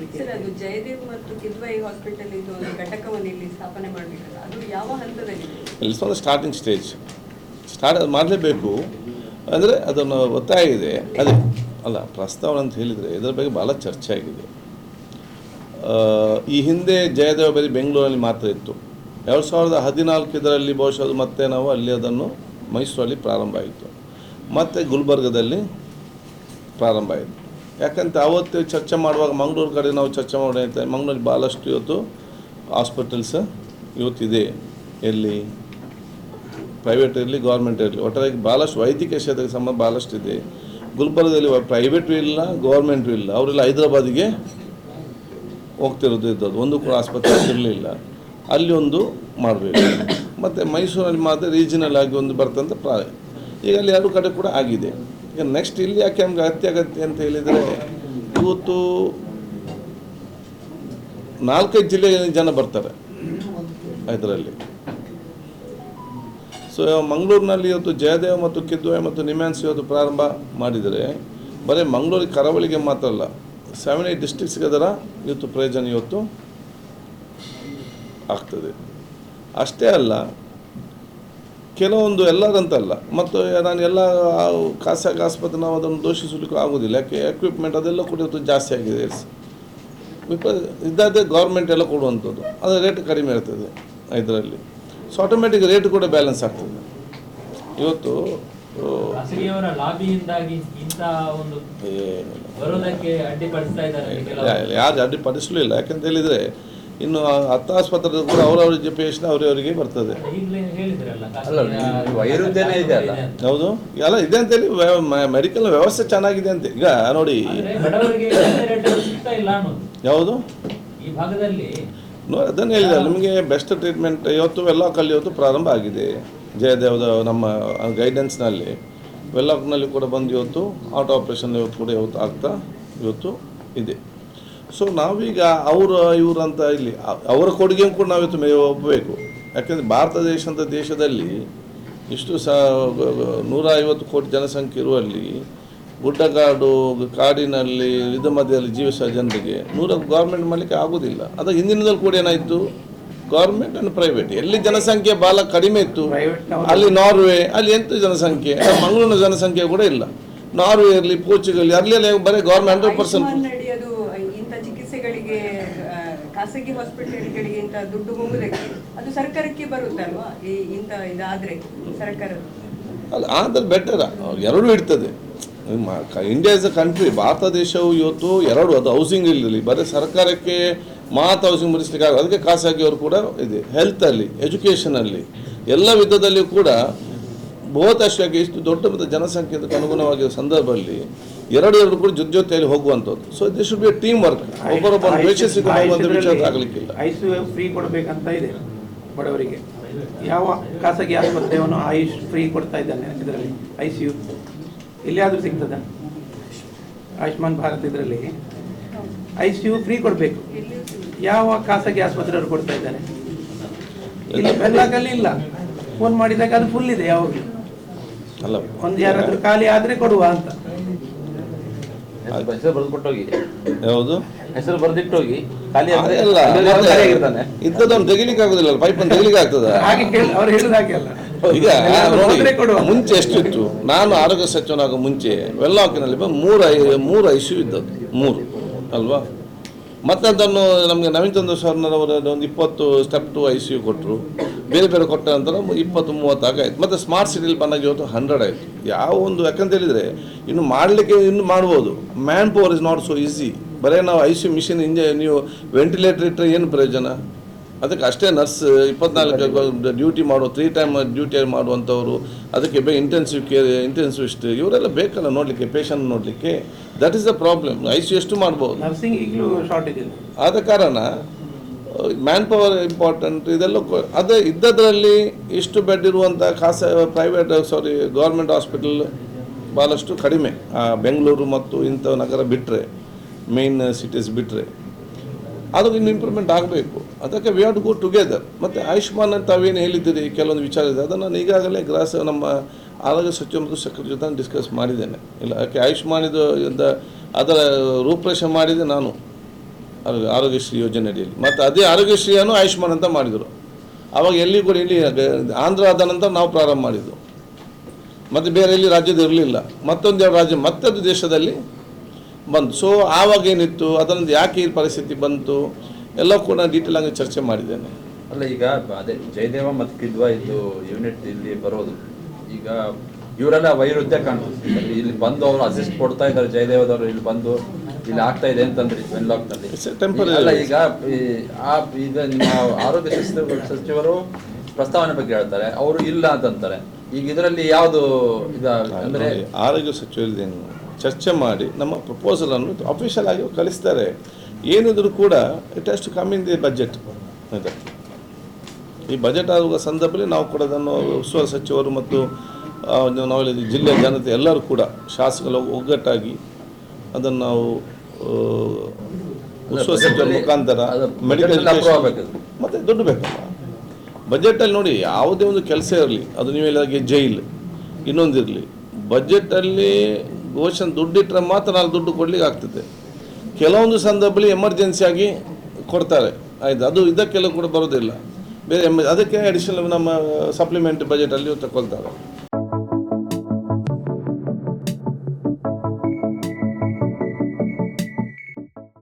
ಕಿರಿಕಿರಿ ಸರ್ ಅದು ಜಯದೇವ್ ಮತ್ತು ಕಿದ್ವಾಯಿ ಹಾಸ್ಪಿಟಲ್ ಇದು ಒಂದು ಘಟಕವನ್ನು ಇಲ್ಲಿ ಸ್ಥಾಪನೆ ಮಾಡಬೇಕಲ್ಲ ಅದು ಯಾವ ಹಂತದಲ್ಲಿದೆ it's on starting stage start ಅದು ಮಾಡಲೇಬೇಕು. ಅಂದರೆ ಅದನ್ನು ಒತ್ತಾಯ ಇದೆ. ಅದೇ ಅಲ್ಲ ಪ್ರಸ್ತಾವನೆ ಅಂತ ಹೇಳಿದರೆ ಇದರ ಬಗ್ಗೆ ಭಾಳ ಚರ್ಚೆ ಆಗಿದೆ. ಆ, ಈ ಹಿಂದೆ ಜಯದೇವ ಬರೀ ಬೆಂಗಳೂರಲ್ಲಿ ಮಾತ್ರ ಇತ್ತು. ಎರಡು ಸಾವಿರದ ಹದಿನಾಲ್ಕು ಇದರಲ್ಲಿ ಬಹುಶಃ ಅದು ಮತ್ತೆ ನಾವು ಅಲ್ಲಿ ಅದನ್ನು ಮೈಸೂರಲ್ಲಿ ಪ್ರಾರಂಭ ಆಯಿತು. ಮತ್ತು ಗುಲ್ಬರ್ಗದಲ್ಲಿ ಪ್ರಾರಂಭ ಆಯಿತು. ಯಾಕಂತ ಅವತ್ತು ಚರ್ಚೆ ಮಾಡುವಾಗ ಮಂಗಳೂರು ಕಡೆ ನಾವು ಚರ್ಚೆ ಮಾಡೋಣ ಮಂಗಳೂರಲ್ಲಿ ಭಾಳಷ್ಟು ಇವತ್ತು ಹಾಸ್ಪಿಟಲ್ಸ್ ಇವತ್ತಿದೆ. ಎಲ್ಲಿ? ಪ್ರೈವೇಟ್ ಇರಲಿ ಗೌರ್ಮೆಂಟ್ ಇರಲಿ. ಒಟ್ಟಾರೆ ಭಾಳಷ್ಟು ವೈದ್ಯಕೀಯ ಕ್ಷೇತ್ರಕ್ಕೆ ಸಂಬಂಧ ಭಾಳಷ್ಟು ಇದೆ. ಗುಲ್ಬರ್ಗದಲ್ಲಿ ಪ್ರೈವೇಟು ಇಲ್ಲ ಗೌರ್ಮೆಂಟು ಇಲ್ಲ. ಅವರೆಲ್ಲ ಹೈದರಾಬಾದಿಗೆ ಹೋಗ್ತಿರೋದು ಇದ್ದದ್ದು. ಒಂದು ಕೂಡ ಆಸ್ಪತ್ರೆ ಇರಲಿಲ್ಲ. ಅಲ್ಲಿ ಒಂದು ಮಾಡಬೇಕು. ಮತ್ತು ಮೈಸೂರಲ್ಲಿ ಮಾತ್ರ ರೀಜನಲ್ ಆಗಿ ಒಂದು ಬರ್ತಂತ ಪ್ರಾಯ ಈಗ ಅಲ್ಲಿ ಎರಡು ಕಡೆ ಕೂಡ ಆಗಿದೆ. ಈಗ ನೆಕ್ಸ್ಟ್ ಇಲ್ಲಿ ಯಾಕೆ ನಮ್ಗೆ ಅತ್ಯಗತ್ಯ ಅಂತ ಹೇಳಿದರೆ, ಇವತ್ತು ನಾಲ್ಕೈದು ಜಿಲ್ಲೆಯ ಜನ ಬರ್ತಾರೆ ಇದರಲ್ಲಿ. ಸೊ ಮಂಗಳೂರಿನಲ್ಲಿ ಇವತ್ತು ಜಯದೇವ ಮತ್ತು ಕಿದ್ವಾಯಿ ಮತ್ತು ನಿಮ್ಯಾನ್ಸ್ ಇವತ್ತು ಪ್ರಾರಂಭ ಮಾಡಿದರೆ, ಬರೀ ಮಂಗಳೂರಿಗೆ ಕರಾವಳಿಗೆ ಮಾತ್ರ ಅಲ್ಲ ಸೆವೆನ್ ಏಟ್ ಡಿಸ್ಟಿಕ್ಸ್ಗೆ ಅದರ ಇವತ್ತು ಪ್ರಯೋಜನ ಇವತ್ತು ಆಗ್ತದೆ. ಅಷ್ಟೇ ಅಲ್ಲ ಕೆಲವೊಂದು ಎಲ್ಲರಂತಲ್ಲ ಮತ್ತು ನಾನು ಎಲ್ಲ ಖಾಸಗಿ ಆಸ್ಪತ್ರೆ ನಾವು ಅದನ್ನು ದೋಷಿಸಲಿಕ್ಕೆ ಆಗೋದಿಲ್ಲ. ಯಾಕೆ ಎಕ್ವಿಪ್ಮೆಂಟ್ ಅದೆಲ್ಲ ಕೂಡ ಇವತ್ತು ಜಾಸ್ತಿ ಆಗಿದೆ. ಬಿಕಾಸ್ ಇದ್ದಾದ್ರೆ ಗೌರ್ಮೆಂಟ್ ಎಲ್ಲ ಕೊಡುವಂಥದ್ದು. ಅದರ ರೇಟ್ ಕಡಿಮೆ ಇರ್ತದೆ ಇದರಲ್ಲಿ. ಸೊ ಆಟೋಮೆಟಿಕ್ ರೇಟ್ ಕೂಡ ಬ್ಯಾಲೆನ್ಸ್ ಆಗ್ತದೆ. ಇವತ್ತು ಯಾರು ಅಡ್ಡಿಪಡಿಸಲೂ ಇಲ್ಲ ಯಾಕಂತ ಹೇಳಿದರೆ ಇನ್ನು ಆ ಹತ್ತು ಆಸ್ಪತ್ರೆ ಕೂಡ ಅವರವ್ರ ಪೇಷಂಟ್ ಅವರವರಿಗೆ ಬರ್ತದೆ. ಅಲ್ಲ, ವೈರುಧ್ಯನೇ ಇದೆ ಅಲ್ಲ? ಹೌದು. ಎಲ್ಲ ಇದೆ ಅಂತೇಳಿ ಮೆಡಿಕಲ್ ವ್ಯವಸ್ಥೆ ಚೆನ್ನಾಗಿದೆ ಅಂತ. ಈಗ ನೋಡಿ. ಯಾವುದು ಈ ಭಾಗದಲ್ಲಿ ನೋಡಿ ಅದನ್ನು ಹೇಳಿದೆ ನಿಮಗೆ ಬೆಸ್ಟ್ ಟ್ರೀಟ್ಮೆಂಟ್ ಇವತ್ತು ವೆಲ್ಲಾಕಲ್ಲಿ ಇವತ್ತು ಪ್ರಾರಂಭ ಆಗಿದೆ. ಜಯದೇವದ ನಮ್ಮ ಗೈಡೆನ್ಸ್ನಲ್ಲಿ ವೆಲ್ಲಾಕ್ನಲ್ಲಿ ಕೂಡ ಬಂದು ಇವತ್ತು ಆಟೋ ಆಪ್ರೇಷನ್ ಇವತ್ತು ಕೂಡ ಇವತ್ತು ಆಗ್ತಾ ಇವತ್ತು ಇದೆ. ಸೊ ನಾವೀಗ ಅವರು ಇವರು ಅಂತ ಇಲ್ಲಿ ಅವರ ಕೊಡುಗೆ ಕೂಡ ನಾವು ಇವತ್ತು ಮೇ ಒಪ್ಪಬೇಕು. ಯಾಕೆಂದರೆ ಭಾರತ ದೇಶ ಅಂತ ದೇಶದಲ್ಲಿ ಇಷ್ಟು ಸ ನೂರ ಐವತ್ತು ಕೋಟಿ ಜನಸಂಖ್ಯೆ ಇರುವಲ್ಲಿ ಗುಡ್ಡಗಾಡು ಕಾಡಿನಲ್ಲಿ ಇದು ಮಧ್ಯದಲ್ಲಿ ಜೀವಿಸುವ ಜನರಿಗೆ ನೂರ ಗೌರ್ಮೆಂಟ್ ಮಾಡಲಿಕ್ಕೆ ಆಗೋದಿಲ್ಲ. ಅದು ಹಿಂದಿನದಲ್ಲಿ ಕೂಡ ಏನಾಯಿತು? ಗೌರ್ಮೆಂಟ್ ಆ್ಯಂಡ್ ಪ್ರೈವೇಟ್ ಎಲ್ಲಿ ಜನಸಂಖ್ಯೆ ಭಾಳ ಕಡಿಮೆ ಇತ್ತು ಅಲ್ಲಿ ನಾರ್ವೆ ಅಲ್ಲಿ ಎಂತ ಜನಸಂಖ್ಯೆ? ಮಂಗಳೂರಿನ ಜನಸಂಖ್ಯೆ ಕೂಡ ಇಲ್ಲ. ನಾರ್ವೆ ಇರಲಿ ಪೋರ್ಚುಗಲ್ ಅಲ್ಲಿ ಬರೀ ಗೌರ್ಮೆಂಟ್ ಹಂಡ್ರೆಡ್ ಪರ್ಸೆಂಟ್ ಆಯುಷ್ಮಾನ್ ನಡಿ ಅದು ಇಂಥ ಚಿಕಿತ್ಸೆಗಳಿಗೆ ಆ, ಖಾಸಗಿ ಹಾಸ್ಪಿಟಲ್ಗಳಿಗೆ ಇಂಥ ದುಡ್ಡು ಹೋಗುದಕ್ಕೆ ಅದು ಸರ್ಕಾರಕ್ಕೆ ಬರುತ್ತಲ್ವಾ ಈ ಇಂಥ ಇದಾದ್ರೆ ಸರ್ಕಾರ. ಅಲ್ಲ, ಆದರೆ ಬೆಟರ್ ಎರಡೂ ಇರ್ತದೆ. India is a country Bharat ದೇಶವು ಇವತ್ತು ಎರಡು, ಅದು ಹೌಸಿಂಗ್ ಇರಲಿ ಬರೀ ಸರ್ಕಾರಕ್ಕೆ ಮಾತ್ರ ಹೌಸಿಂಗ್ ಮುಗಿಸ್ಲಿಕ್ಕೆ ಆಗಲ್ಲ. ಅದಕ್ಕೆ ಖಾಸಗಿಯವರು ಕೂಡ ಇದೆ. ಹೆಲ್ತಲ್ಲಿ ಎಜುಕೇಷನಲ್ಲಿ ಎಲ್ಲ ವಿಧದಲ್ಲಿಯೂ ಕೂಡ ಬಹುತೇಕ ಇಷ್ಟು ದೊಡ್ಡ ಮತ್ತು ಜನಸಂಖ್ಯೆಗೆ ಅನುಗುಣವಾಗಿರೋ ಸಂದರ್ಭದಲ್ಲಿ ಎರಡು ಎರಡು ಕೂಡ ಜೊತೆ ಜೊತೆಯಲ್ಲಿ ಹೋಗುವಂಥದ್ದು. So this should be team work ಒಬ್ಬರೊಬ್ಬರು ದ್ವೇಷಿಸಿಕೊಂಡು ಹೋಗುವಂಥ ವಿಚಾರ ಆಗಲಿಕ್ಕಿಲ್ಲ. ಐಸು ಫ್ರೀ ಕೊಡಬೇಕಂತ ಇದೆ ಬಡವರಿಗೆ. ಯಾವ ಖಾಸಗಿ ಆಸ್ಪತ್ರೆಯನ್ನು ಆಯುಷ್ ಫ್ರೀ ಕೊಡ್ತಾ ಇದ್ದಾನೆ ಇದರಲ್ಲಿ ಐ ಸಿ ಯು ಎಲ್ಲಿಯಾದರೂ ಸಿಗ್ತದ? ಆಯುಷ್ಮಾನ್ ಭಾರತ್ ಇದರಲ್ಲಿ? ಐ ಸಿ ಯು ಫ್ರೀ ಕೊಡಬೇಕು. ಯಾವ ಖಾಸಗಿ ಆಸ್ಪತ್ರೆಯವರು ಕೊಡ್ತಾ ಇದ್ದಾನೆ ಇಲ್ಲಿ ಬೆಲ್ಲಾಗಲ್ಲಿ ಇಲ್ಲ. ಫೋನ್ ಮಾಡಿದಾಗ ಅದು ಫುಲ್ ಇದೆ ಯಾವಾಗಲೂ. ಅಲ್ಲ. ಒಂದು ಯಾರಾದರೂ ಖಾಲಿ ಆದರೆ ಕೊಡುವ ಅಂತ. ಹೆಸರು ಹೆಸರು ಬರೆದು ಕೊಟ್ಟೋಗಿ ಯಾವುದು? ಹೆಸರು ಬರೆದಿಟ್ಟೋಗಿ. ಖಾಲಿ ಆದ್ರೆ ಅದಲ್ಲ ಅಲ್ಲಿ ಖಾಲಿ ಆಗಿರ್ತಾನೆ ತೆಗಿಲಿಕ್ಕೆ ಆಗುದಿಲ್ಲ ಪೈಪನ್ನು ತೆಗಿಲಿಕ್ಕೆ ಆಗ್ತದ? ಹಾಗೆ ಕೇಳಿ ಅವ್ರು ಹೇಳಿದ ಹಾಗೆ ಅಲ್ಲ. ಈಗ ನೋಡಿ ಮುಂಚೆ ಎಷ್ಟಿತ್ತು? ನಾನು ಆರೋಗ್ಯ ಸಚಿವನಾಗ ಮುಂಚೆ ವೆಲ್ಲಾಕಿನಲ್ಲಿ ಮೂರು ಐ ಮೂರು ಐಸು ಇದ್ದದ್ದು ಮೂರು ಅಲ್ವಾ? ಮತ್ತೆ ಅದನ್ನು ನಮಗೆ ನವೀನ್ ಚಂದ್ರ ಸರ್ನರವರ ಒಂದು ಇಪ್ಪತ್ತು step to I C U ಕೊಟ್ಟರು ಬೇರೆ ಬೇರೆ ಕೊಟ್ಟ ನಂತರ ಇಪ್ಪತ್ತು ಇಪ್ಪತ್ತು ಮೂವತ್ತಾಗ ಆಯ್ತು ಮತ್ತು ಸ್ಮಾರ್ಟ್ ಸಿಟಿಲಿ ಬಂದಾಗ ಇವತ್ತು ಹಂಡ್ರೆಡ್ ಆಯಿತು. ಯಾವ ಒಂದು ಯಾಕಂತ ಹೇಳಿದರೆ ಇನ್ನು ಮಾಡಲಿಕ್ಕೆ ಇನ್ನು ಮಾಡ್ಬೋದು. Man power is not so easy ಬರೀ ನಾವು ಐ ಸಿ ಯು ಮಿಷಿನ್ ಇಂಜ ನೀವು ವೆಂಟಿಲೇಟರ್ ಇಟ್ಟರೆ ಏನು ಪ್ರಯೋಜನ? ಅದಕ್ಕೆ ಅಷ್ಟೇ ನರ್ಸ್ ಇಪ್ಪತ್ನಾಲ್ಕು ಡ್ಯೂಟಿ ಮಾಡೋ ತ್ರೀ ಟೈಮ್ ಡ್ಯೂಟಿ ಮಾಡುವಂಥವ್ರು ಅದಕ್ಕೆ ಬೇ ಇಂಟೆನ್ಸಿವ್ ಕೇರ್ ಇಂಟೆನ್ಸಿವಿಸ್ಟ್ ಇವರೆಲ್ಲ ಬೇಕಲ್ಲ ನೋಡಲಿಕ್ಕೆ ಪೇಷಂಟ್ ನೋಡಲಿಕ್ಕೆ. That is the problem I C ಎಷ್ಟು ಮಾಡ್ಬೋದು? ಆದ ಕಾರಣ ಮ್ಯಾನ್ ಪವರ್ ಇಂಪಾರ್ಟೆಂಟ್ ಇದೆಲ್ಲ ಅದೇ ಇದ್ದದರಲ್ಲಿ ಇಷ್ಟು ಬೆಡ್ ಇರುವಂಥ ಖಾಸ ಪ್ರೈವೇಟ್ ಸಾರಿ ಗೌರ್ಮೆಂಟ್ ಹಾಸ್ಪಿಟಲ್ ಭಾಳಷ್ಟು ಕಡಿಮೆ. ಬೆಂಗಳೂರು ಮತ್ತು ಇಂಥ ನಗರ ಬಿಟ್ಟರೆ ಮೇನ್ ಸಿಟೀಸ್ ಬಿಟ್ಟರೆ ಅದು ಇನ್ನು ಇಂಪ್ರೂವ್ಮೆಂಟ್ ಆಗಬೇಕು. ಅದಕ್ಕೆ we have to go together ಮತ್ತು ಆಯುಷ್ಮಾನ್ ಅಂತ ತಾವೇನು ಹೇಳಿದ್ದೀರಿ? ಕೆಲವೊಂದು ವಿಚಾರ ಇದೆ ಅದನ್ನು ನಾನು ಈಗಾಗಲೇ ಗ್ರಾಸ ನಮ್ಮ ಆರೋಗ್ಯ ಸಚಿವ ಮತ್ತು ಜೊತೆ ಡಿಸ್ಕಸ್ ಮಾಡಿದ್ದೇನೆ. ಇಲ್ಲ, ಯಾಕೆ ಆಯುಷ್ಮಾನ್ ಇದು ಅದರ ರೂಪರೇಷೆ ಮಾಡಿದೆ ನಾನು. ಆರೋಗ್ಯಶ್ರೀ ಯೋಜನೆ ಅಡಿಯಲ್ಲಿ ಮತ್ತು ಅದೇ ಆರೋಗ್ಯಶ್ರೀಯನ್ನು ಆಯುಷ್ಮಾನ್ ಅಂತ ಮಾಡಿದರು. ಆವಾಗ ಎಲ್ಲಿ ಕೂಡ ಇಲ್ಲಿ ಆಂಧ್ರ ಆದ ನಂತರ ನಾವು ಪ್ರಾರಂಭ ಮಾಡಿದ್ದು. ಮತ್ತು ಬೇರೆ ಎಲ್ಲಿ ರಾಜ್ಯದ ಇರಲಿಲ್ಲ. ಯಾವ ರಾಜ್ಯ ಮತ್ತೊಂದು ದೇಶದಲ್ಲಿ ಬಂತು ಸೊ ಆವಾಗ ಏನಿತ್ತು? ಅದರಿಂದ ಯಾಕೆ ಈ ಪರಿಸ್ಥಿತಿ ಬಂತು? ಎಲ್ಲ ಕೂಡ ಡೀಟೇಲ್ ಆಗಿ ಚರ್ಚೆ ಮಾಡಿದ್ದೇನೆ. ಅಲ್ಲ, ಈಗ ಅದೇ ಜಯದೇವ ಮತ್ತು ಕಿದ್ವಾ ಇದು ಯೂನಿಟ್ ಇಲ್ಲಿ ಬರೋದು. ಈಗ ಇವರೆಲ್ಲ ವೈರುಧ್ಯ ಕಾಣ್ತದೆ ಇಲ್ಲಿ ಬಂದು ಅವರು ಅಸಿಸ್ಟ್ ಕೊಡ್ತಾ ಇದ್ದಾರೆ ಜಯದೇವದವರು ಇಲ್ಲಿ ಬಂದು. ಇಲ್ಲಿ ಆಗ್ತಾ ಇದೆ ಅಂತಂದ್ರಿ ವೆನ್ಲಾಕ್ನಲ್ಲಿ. ಅಲ್ಲ ಈಗ ಈ ಆ ಈಗ ನಿಮ್ಮ ಆರೋಗ್ಯ ಸಚಿವ ಸಚಿವರು ಪ್ರಸ್ತಾವನೆ ಬಗ್ಗೆ ಹೇಳ್ತಾರೆ ಅವರು ಇಲ್ಲ ಅಂತಂತಾರೆ. ಈಗ ಇದರಲ್ಲಿ ಯಾವುದು ಅಂದ್ರೆ ಆರೋಗ್ಯ ಸಚಿವರದೇನು ಚರ್ಚೆ ಮಾಡಿ ನಮ್ಮ ಪ್ರಪೋಸಲ್ ಅನ್ನು ಅಫಿಷಿಯಲ್ ಆಗಿ ಕಳಿಸ್ತಾರೆ. ಏನಿದ್ರು ಕೂಡ it has to come in the budget ಆಯ್ತಾ ಈ ಬಜೆಟ್ ಆಗುವ ಸಂದರ್ಭದಲ್ಲಿ ನಾವು ಕೂಡ ಅದನ್ನು ಉಸ್ತುವಾರಿ ಸಚಿವರು ಮತ್ತು ನಾವೆಲ್ಲ ಜಿಲ್ಲೆಯ ಜನತೆ ಎಲ್ಲರೂ ಕೂಡ ಶಾಸಕರು ಒಗ್ಗಟ್ಟಾಗಿ ಅದನ್ನು ನಾವು ಮುಖಾಂತರ ಮೆಡಿಕಲ್ ಮತ್ತೆ ದುಡ್ಡು ಬೇಕಲ್ಲ ಬಜೆಟಲ್ಲಿ ನೋಡಿ ಯಾವುದೇ ಒಂದು ಕೆಲಸ ಇರಲಿ ಅದು ನೀವು ಹೇಳಿದಾಗೆ ಜೈಲ್ ಇನ್ನೊಂದಿರಲಿ ಬಜೆಟಲ್ಲಿ ಘೋಷಣೆ ದುಡ್ಡಿಟ್ಟರೆ ಮಾತ್ರ ನಾಲ್ಕು ದುಡ್ಡು ಕೊಡ್ಲಿಕ್ಕೆ ಆಗ್ತದೆ. ಕೆಲವೊಂದು ಸಂದರ್ಭದಲ್ಲಿ ಎಮರ್ಜೆನ್ಸಿಯಾಗಿ ಕೊಡ್ತಾರೆ. ಆಯ್ತು? ಅದು ಇದಕ್ಕೆಲ್ಲ ಕೂಡ ಬರೋದಿಲ್ಲ. ಬೇರೆ ಎಂ ಅದಕ್ಕೆ ಅಡಿಷನಲ್ ನಮ್ಮ ಸಪ್ಲಿಮೆಂಟ್ ಬಜೆಟಲ್ಲಿ ತಗೊಳ್ತಾರೆ.